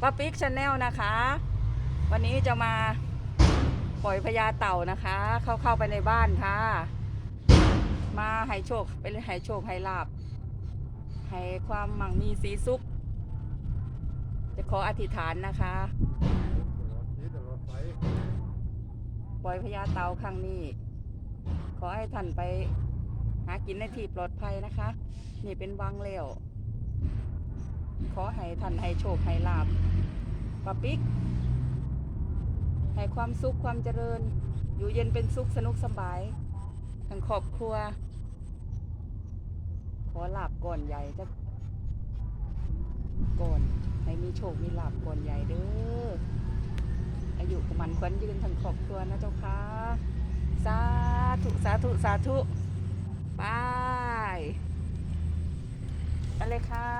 ป้าปิ๊กชาแนลนะคะ วันนี้จะมาปล่อยพญาเต่านะคะ เข้าเข้าไปในบ้านค่ะ มาให้โชคเป็นให้โชคให้ลาบให้ความมั่งมีสีสุข จะขออธิษฐานนะคะ ปล่อยพญาเต่าครั้งนี้ ขอให้ท่านไปหากินในที่ปลอดภัยนะคะ นี่เป็นวังเลี้ยว ขอให้ท่านให้โชคให้ลาบปาปิ๊กให้ความสุขความเจริญ อยู่เย็นเป็นสุขสนุกสบายทั้งครอบครัว ขอลาบก่อนใหญ่จะก่อนให้มีโชคมีลาบก่อนใหญ่เด้ออายุมันควันยืนทั้งครอบครัวนะเจ้าค่ะสาธุสาธุสาธุไปไปเลยค่ะ